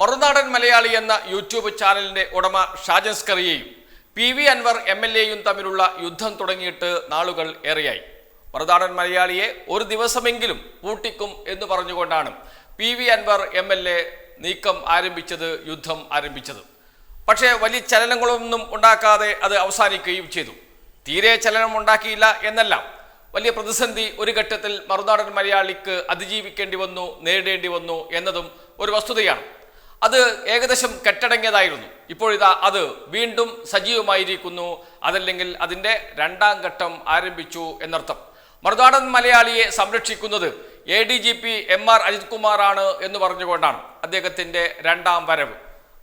മറുനാടൻ മലയാളി എന്ന യൂട്യൂബ് ചാനലിന്റെ ഉടമ ഷാജൻസ്കറിയെയും P V Anvar M L എയും തമ്മിലുള്ള യുദ്ധം തുടങ്ങിയിട്ട് നാളുകൾ ഏറെയായി. മറുനാടൻ മലയാളിയെ ഒരു ദിവസമെങ്കിലും പൂട്ടിക്കും എന്ന് പറഞ്ഞുകൊണ്ടാണ് P V Anvar M L A നീക്കം ആരംഭിച്ചത് യുദ്ധം ആരംഭിച്ചത്. പക്ഷേ വലിയ ചലനങ്ങളൊന്നും ഉണ്ടാക്കാതെ അത് അവസാനിക്കുകയും ചെയ്തു. തീരെ ചലനം ഉണ്ടാക്കിയില്ല എന്നല്ല വലിയ പ്രതിസന്ധി ഒരു ഘട്ടത്തിൽ മറുനാടൻ മലയാളിക്ക് അതിജീവിക്കേണ്ടി വന്നു നേരിടേണ്ടി വന്നു എന്നതും ഒരു വസ്തുതയാണ്. അത് ഏകദേശം കെട്ടടങ്ങിയതായിരുന്നു. ഇപ്പോഴിതാ അത് വീണ്ടും സജീവമായിരിക്കുന്നു. അതല്ലെങ്കിൽ അതിന്റെ രണ്ടാം ഘട്ടം ആരംഭിച്ചു എന്നർത്ഥം. മറുനാടൻ മലയാളിയെ സംരക്ഷിക്കുന്നത് A D G P M R Ajith കുമാറാണ് എന്ന് പറഞ്ഞുകൊണ്ടാണ് അദ്ദേഹത്തിന്റെ രണ്ടാം വരവ്.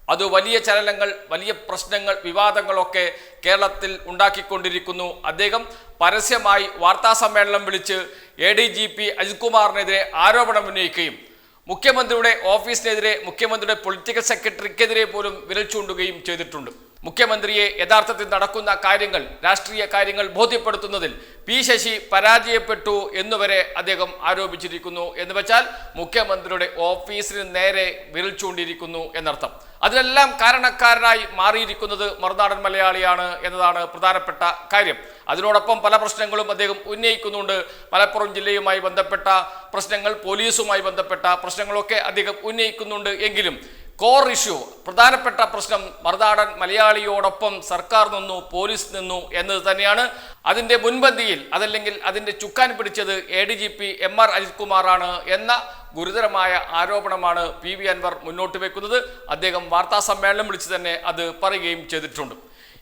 അത് വലിയ ചലനങ്ങൾ വലിയ പ്രശ്നങ്ങൾ വിവാദങ്ങളൊക്കെ കേരളത്തിൽ ഉണ്ടാക്കിക്കൊണ്ടിരിക്കുന്നു. അദ്ദേഹം പരസ്യമായി വാർത്താ സമ്മേളനം വിളിച്ച് A D G P Ajith കുമാറിനെതിരെ ആരോപണം ഉന്നയിക്കുകയും മുഖ്യമന്ത്രിയുടെ ഓഫീസിനെതിരെ മുഖ്യമന്ത്രിയുടെ പൊളിറ്റിക്കൽ സെക്രട്ടറിക്കെതിരെ പോലും വിരൽ ചൂണ്ടുകയും ചെയ്തിട്ടുണ്ട്. മുഖ്യമന്ത്രിയെ യഥാർത്ഥത്തിൽ നടക്കുന്ന കാര്യങ്ങൾ രാഷ്ട്രീയ കാര്യങ്ങൾ ബോധ്യപ്പെടുത്തുന്നതിൽ പി ശശി പരാജയപ്പെട്ടു എന്നുവരെ അദ്ദേഹം ആരോപിച്ചിരിക്കുന്നു. എന്ന് വെച്ചാൽ മുഖ്യമന്ത്രിയുടെ ഓഫീസിന് നേരെ വിരൽ ചൂണ്ടിയിരിക്കുന്നു എന്നർത്ഥം. അതിനെല്ലാം കാരണക്കാരനായി മാറിയിരിക്കുന്നത് മറുനാടൻ മലയാളിയാണ് എന്നതാണ് പ്രധാനപ്പെട്ട കാര്യം. അതിനോടൊപ്പം പല പ്രശ്നങ്ങളും അദ്ദേഹം ഉന്നയിക്കുന്നുണ്ട്. മലപ്പുറം ജില്ലയുമായി ബന്ധപ്പെട്ട പ്രശ്നങ്ങൾ പോലീസുമായി ബന്ധപ്പെട്ട പ്രശ്നങ്ങളൊക്കെ അദ്ദേഹം ഉന്നയിക്കുന്നുണ്ട് എങ്കിലും കോർ ഇഷ്യൂ പ്രധാനപ്പെട്ട പ്രശ്നം മറുനാടൻ മലയാളിയോടൊപ്പം സർക്കാർ നിന്നു പോലീസ് നിന്നു എന്നത് തന്നെയാണ്. അതിന്റെ മുൻപന്തിയിൽ അതല്ലെങ്കിൽ അതിന്റെ ചുക്കാൻ പിടിച്ചത് A D G P M R Ajith കുമാറാണ് എന്ന ഗുരുതരമായ ആരോപണമാണ് പി വി അൻവർ മുന്നോട്ട് വെക്കുന്നത്. അദ്ദേഹം വാർത്താ സമ്മേളനം വിളിച്ച് തന്നെ അത് പറയുകയും ചെയ്തിട്ടുണ്ട്.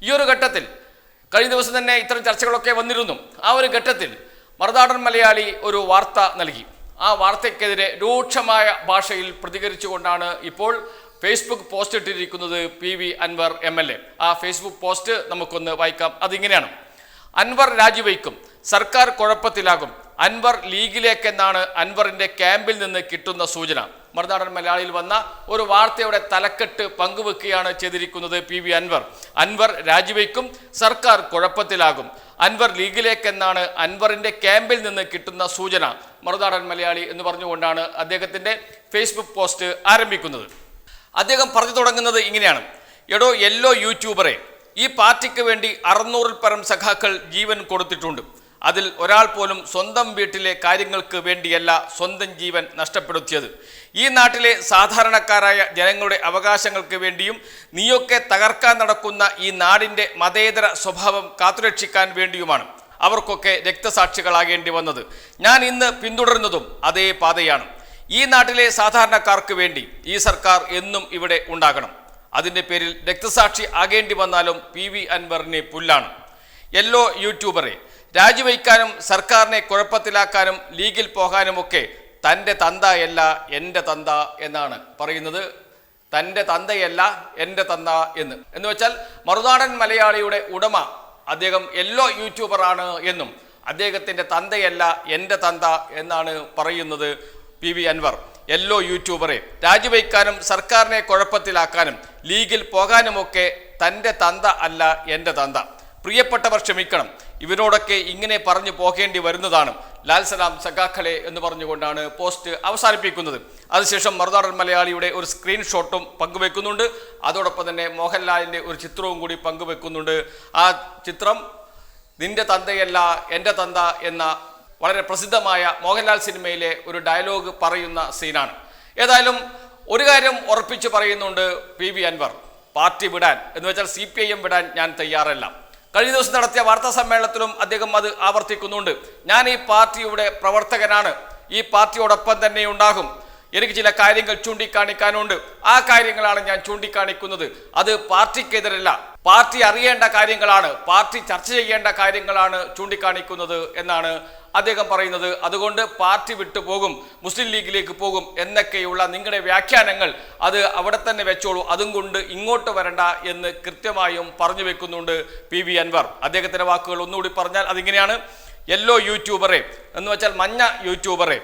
ഈ ഒരു ഘട്ടത്തിൽ കഴിഞ്ഞ ദിവസം തന്നെ ഇത്തരം ചർച്ചകളൊക്കെ വന്നിരുന്നു. ആ ഒരു ഘട്ടത്തിൽ മറുനാടൻ മലയാളി ഒരു വാർത്ത നൽകി. ആ വാർത്തയ്ക്കെതിരെ രൂക്ഷമായ ഭാഷയിൽ പ്രതികരിച്ചുകൊണ്ടാണ് ഇപ്പോൾ ഫേസ്ബുക്ക് പോസ്റ്റ് ഇട്ടിരിക്കുന്നത് P V Anvar M L A. ആ ഫേസ്ബുക്ക് പോസ്റ്റ് നമുക്കൊന്ന് വായിക്കാം. അതിങ്ങനെയാണ്. അൻവർ രാജിവയ്ക്കും. സർക്കാർ കുഴപ്പത്തിലാകും. അൻവർ ലീഗിലേക്കെന്നാണ് അൻവറിന്റെ ക്യാമ്പിൽ നിന്ന് കിട്ടുന്ന സൂചന. മറുനാടൻ മലയാളിയിൽ വന്ന ഒരു വാർത്തയുടെ തലക്കെട്ട് പങ്കുവെക്കുകയാണ് ചെയ്തിരിക്കുന്നത് പി വി അൻവർ. അൻവർ രാജിവെക്കും സർക്കാർ കുഴപ്പത്തിലാകും. അൻവർ ലീഗിലേക്കെന്നാണ് അൻവറിന്റെ ക്യാമ്പിൽ നിന്ന് കിട്ടുന്ന സൂചന. മറുനാടൻ മലയാളി എന്ന് പറഞ്ഞുകൊണ്ടാണ് അദ്ദേഹത്തിന്റെ ഫേസ്ബുക്ക് പോസ്റ്റ് ആരംഭിക്കുന്നത്. അദ്ദേഹം പറഞ്ഞു തുടങ്ങുന്നത് ഇങ്ങനെയാണ്. എടോ യെല്ലോ യൂട്യൂബറെ ഈ പാർട്ടിക്ക് വേണ്ടി അറുന്നൂറിൽ പരം സഖാക്കൾ ജീവൻ കൊടുത്തിട്ടുണ്ട്. അതിൽ ഒരാൾ പോലും സ്വന്തം വീട്ടിലെ കാര്യങ്ങൾക്ക് വേണ്ടിയല്ല സ്വന്തം ജീവൻ നഷ്ടപ്പെടുത്തിയത്. ഈ നാട്ടിലെ സാധാരണക്കാരായ ജനങ്ങളുടെ അവകാശങ്ങൾക്ക് വേണ്ടിയും നീയൊക്കെ തകർക്കാൻ നടക്കുന്ന ഈ നാടിന്റെ മതേതര സ്വഭാവം കാത്തുരക്ഷിക്കാൻ വേണ്ടിയുമാണ് അവർക്കൊക്കെ രക്തസാക്ഷികളാകേണ്ടി വന്നത്. ഞാൻ ഇന്ന് പിന്തുടരുന്നതും അതേ പാതയാണ്. ഈ നാട്ടിലെ സാധാരണക്കാർക്ക് വേണ്ടി ഈ സർക്കാർ എന്നും ഇവിടെ ഉണ്ടാകണം. അതിന്റെ പേരിൽ രക്തസാക്ഷി ആകേണ്ടി വന്നാലും പി വി അൻവറിനെ പുല്ലാണ്. യെല്ലോ യൂട്യൂബറെ രാജിവയ്ക്കാനും സർക്കാരിനെ കുഴപ്പത്തിലാക്കാനും ലീഗിൽ പോകാനുമൊക്കെ തന്റെ തന്തയല്ല എന്റെ തന്ത എന്നാണ് പറയുന്നത്. തന്റെ തന്തയല്ല എന്റെ തന്ത എന്ന്. എന്ന് വെച്ചാൽ മറുനാടൻ മലയാളിയുടെ ഉടമ അദ്ദേഹം എല്ലോ യൂട്യൂബറാണ് എന്നും അദ്ദേഹത്തിന്റെ തന്തയല്ല എന്റെ തന്ത എന്നാണ് പറയുന്നത് പി വി അൻവർ. എല്ലോ യൂട്യൂബറെ രാജിവയ്ക്കാനും സർക്കാരിനെ കുഴപ്പത്തിലാക്കാനും ലീഗിൽ പോകാനുമൊക്കെ തന്റെ തന്ത അല്ല എന്റെ തന്ത. പ്രിയപ്പെട്ടവർ ക്ഷമിക്കണം. ഇവരോടൊക്കെ ഇങ്ങനെ പറഞ്ഞു പോകേണ്ടി വരുന്നതാണ്. ലാൽ സലാം സഖാഖലെ എന്ന് പറഞ്ഞുകൊണ്ടാണ് പോസ്റ്റ് അവസാനിപ്പിക്കുന്നത്. അതിനുശേഷം മറുനാടൻ മലയാളിയുടെ ഒരു സ്ക്രീൻഷോട്ടും പങ്കുവെക്കുന്നുണ്ട്. അതോടൊപ്പം തന്നെ മോഹൻലാലിന്റെ ഒരു ചിത്രവും കൂടി പങ്കുവെക്കുന്നുണ്ട്. ആ ചിത്രം നിന്റെ തന്തയല്ല എന്റെ തന്ത എന്ന വളരെ പ്രസിദ്ധമായ മോഹൻലാൽ സിനിമയിലെ ഒരു ഡയലോഗ് പറയുന്ന സീനാണ്. ഏതായാലും ഒരു കാര്യം ഉറപ്പിച്ച് പറയുന്നുണ്ട് പി വി അൻവർ പാർട്ടി വിടാൻ. എന്ന് വെച്ചാൽ സി പി ഐ എം വിടാൻ ഞാൻ തയ്യാറല്ല. കഴിഞ്ഞ ദിവസം നടത്തിയ വാർത്താ സമ്മേളനത്തിലും അദ്ദേഹം അത് ആവർത്തിക്കുന്നുണ്ട്. ഞാൻ ഈ പാർട്ടിയുടെ പ്രവർത്തകനാണ്. ഈ പാർട്ടിയോടൊപ്പം തന്നെ ഉണ്ടാകും. എനിക്ക് ചില കാര്യങ്ങൾ ചൂണ്ടിക്കാണിക്കാനുണ്ട്. ആ കാര്യങ്ങളാണ് ഞാൻ ചൂണ്ടിക്കാണിക്കുന്നത്. അത് പാർട്ടിക്കെതിരല്ല. പാർട്ടി അറിയേണ്ട കാര്യങ്ങളാണ് പാർട്ടി ചർച്ച ചെയ്യേണ്ട കാര്യങ്ങളാണ് ചൂണ്ടിക്കാണിക്കുന്നത് എന്നാണ് അദ്ദേഹം പറയുന്നത്. അതുകൊണ്ട് പാർട്ടി വിട്ടു പോകും മുസ്ലിം ലീഗിലേക്ക് പോകും എന്നൊക്കെയുള്ള നിങ്ങളുടെ വ്യാഖ്യാനങ്ങൾ അത് അവിടെ തന്നെ വെച്ചോളൂ. അതും കൊണ്ട് ഇങ്ങോട്ട് വരണ്ട എന്ന് കൃത്യമായും പറഞ്ഞു വെക്കുന്നുണ്ട് പി വി അൻവർ. അദ്ദേഹത്തിന്റെ വാക്കുകൾ ഒന്നുകൂടി പറഞ്ഞാൽ അതിങ്ങനെയാണ്. യെല്ലോ യൂട്യൂബറെ എന്ന് വെച്ചാൽ മഞ്ഞ യൂട്യൂബറെ.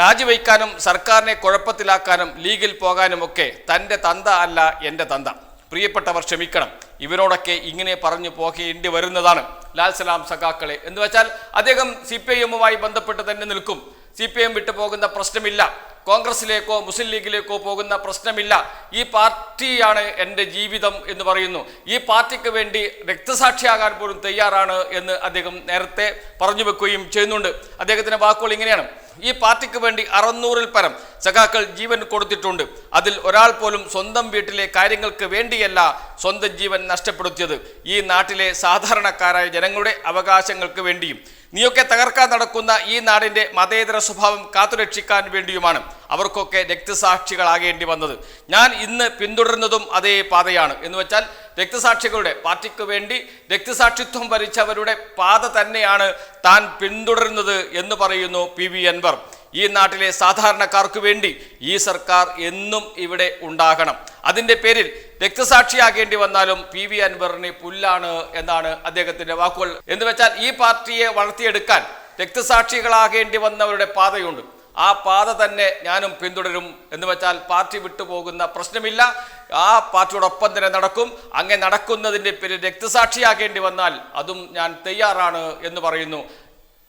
രാജിവയ്ക്കാനും സർക്കാരിനെ കുഴപ്പത്തിലാക്കാനും ലീഗിൽ പോകാനുമൊക്കെ തന്റെ തന്ത അല്ല എന്റെ തന്ത. പ്രിയപ്പെട്ടവർ ക്ഷമിക്കണം. ഇവരോടൊക്കെ ഇങ്ങനെ പറഞ്ഞു പോകേണ്ടി വരുന്നതാണ്. ലാൽ സലാം സഖാക്കളെ. എന്ന് വെച്ചാൽ അദ്ദേഹം സി പി ഐ എമ്മുമായി ബന്ധപ്പെട്ട് തന്നെ നിൽക്കും. സി പി എം വിട്ടു പോകുന്ന പ്രശ്നമില്ല. കോൺഗ്രസിലേക്കോ മുസ്ലിം ലീഗിലേക്കോ പോകുന്ന പ്രശ്നമില്ല. ഈ പാർട്ടിയാണ് എന്റെ ജീവിതം എന്ന് പറയുന്നു. ഈ പാർട്ടിക്ക് വേണ്ടി രക്തസാക്ഷിയാകാൻ പോലും തയ്യാറാണ് എന്ന് അദ്ദേഹം നേരത്തെ പറഞ്ഞു വെക്കുകയും ചെയ്യുന്നുണ്ട്. അദ്ദേഹത്തിന്റെ വാക്കുകൾ ഇങ്ങനെയാണ്. ഈ പാർട്ടിക്ക് വേണ്ടി അറുന്നൂറിൽ പരം സഖാക്കൾ ജീവൻ കൊടുത്തിട്ടുണ്ട്. അതിൽ ഒരാൾ പോലും സ്വന്തം വീട്ടിലെ കാര്യങ്ങൾക്ക് വേണ്ടിയല്ല സ്വന്തം ജീവൻ നഷ്ടപ്പെടുത്തിയത്. ഈ നാട്ടിലെ സാധാരണക്കാരായ ജനങ്ങളുടെ അവകാശങ്ങൾക്ക് വേണ്ടിയും നീയൊക്കെ തകർക്കാൻ നടക്കുന്ന ഈ നാടിന്റെ മതേതര സ്വഭാവം കാത്തുരക്ഷിക്കാൻ വേണ്ടിയുമാണ്. അവർക്കൊക്കെ രക്തസാക്ഷികളാകേണ്ടി വന്നത്. ഞാൻ ഇന്ന് പിന്തുടരുന്നതും അതേ പാതയാണ്. എന്ന് വെച്ചാൽ രക്തസാക്ഷികളുടെ പാർട്ടിക്ക് വേണ്ടി രക്തസാക്ഷിത്വം വരിച്ചവരുടെ പാത തന്നെയാണ് താൻ പിന്തുടരുന്നത് എന്ന് പറയുന്നു പി വി അൻവർ. ഈ നാട്ടിലെ സാധാരണക്കാർക്ക് വേണ്ടി ഈ സർക്കാർ എന്നും ഇവിടെ ഉണ്ടാകണം. അതിന്റെ പേരിൽ രക്തസാക്ഷിയാകേണ്ടി വന്നാലും പി വി അൻവറിന് പുല്ലാണ് എന്നാണ് അദ്ദേഹത്തിന്റെ വാക്കുകൾ. എന്ന് വെച്ചാൽ ഈ പാർട്ടിയെ വളർത്തിയെടുക്കാൻ രക്തസാക്ഷികളാകേണ്ടി വന്നവരുടെ പാതയുണ്ട്. ആ പാത തന്നെ ഞാനും പിന്തുടരും എന്ന് വെച്ചാൽ പാർട്ടി വിട്ടുപോകുന്ന പ്രശ്നമില്ല. ആ പാർട്ടിയോടൊപ്പം തന്നെ നടക്കും. അങ്ങനെ നടക്കുന്നതിന്റെ പേര് രക്തസാക്ഷിയാകേണ്ടി വന്നാൽ അതും ഞാൻ തയ്യാറാണ് എന്ന് പറയുന്നു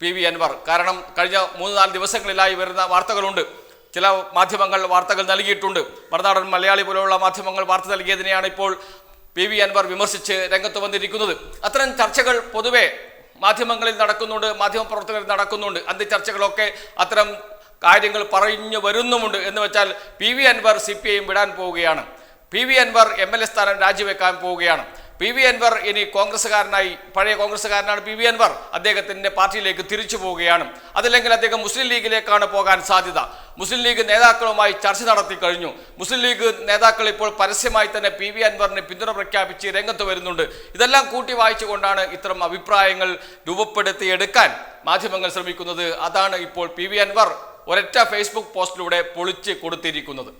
പി വി അൻവർ. കാരണം കഴിഞ്ഞ മൂന്ന് നാല് ദിവസങ്ങളിലായി വരുന്ന വാർത്തകളുണ്ട്. ചില മാധ്യമങ്ങൾ വാർത്തകൾ നൽകിയിട്ടുണ്ട്. മറുനാടൻ മലയാളി പോലെയുള്ള മാധ്യമങ്ങൾ വാർത്ത നൽകിയതിനെയാണ് ഇപ്പോൾ പി വി അൻവർ വിമർശിച്ച് രംഗത്ത് വന്നിരിക്കുന്നത്. അത്തരം ചർച്ചകൾ പൊതുവെ മാധ്യമങ്ങളിൽ നടക്കുന്നുണ്ട് മാധ്യമപ്രവർത്തകരിൽ നടക്കുന്നുണ്ട്. അന്ത്യ ചർച്ചകളൊക്കെ അത്തരം കാര്യങ്ങൾ പറഞ്ഞു വരുന്നുമുണ്ട് എന്ന് വെച്ചാൽ P V Anvar C P I വിടാൻ പോവുകയാണ്. P V Anvar M L A സ്ഥാനം രാജിവെക്കാൻ പോവുകയാണ്. പി വി അൻവർ ഇനി കോൺഗ്രസ്സുകാരനായി പഴയ കോൺഗ്രസ്സുകാരനാണ് പി വി അൻവർ. അദ്ദേഹത്തിന്റെ പാർട്ടിയിലേക്ക് തിരിച്ചു പോവുകയാണ്. അതല്ലെങ്കിൽ അദ്ദേഹം മുസ്ലിം ലീഗിലേക്കാണ് പോകാൻ സാധ്യത. മുസ്ലിം ലീഗ് നേതാക്കളുമായി ചർച്ച നടത്തി കഴിഞ്ഞു. മുസ്ലിം ലീഗ് നേതാക്കൾ ഇപ്പോൾ പരസ്യമായി തന്നെ പി വി അൻവറിന് പിന്തുണ പ്രഖ്യാപിച്ച് രംഗത്ത് വരുന്നുണ്ട്. ഇതെല്ലാം കൂട്ടി വായിച്ചുകൊണ്ടാണ് ഇത്തരം അഭിപ്രായങ്ങൾ രൂപപ്പെടുത്തിയെടുക്കാൻ മാധ്യമങ്ങൾ ശ്രമിക്കുന്നത്. അതാണ് ഇപ്പോൾ പി വി അൻവർ ഒരൊറ്റ ഫേസ്ബുക്ക് പോസ്റ്റിലൂടെ പൊളിച്ച് കൊടുത്തിരിക്കുന്നത്.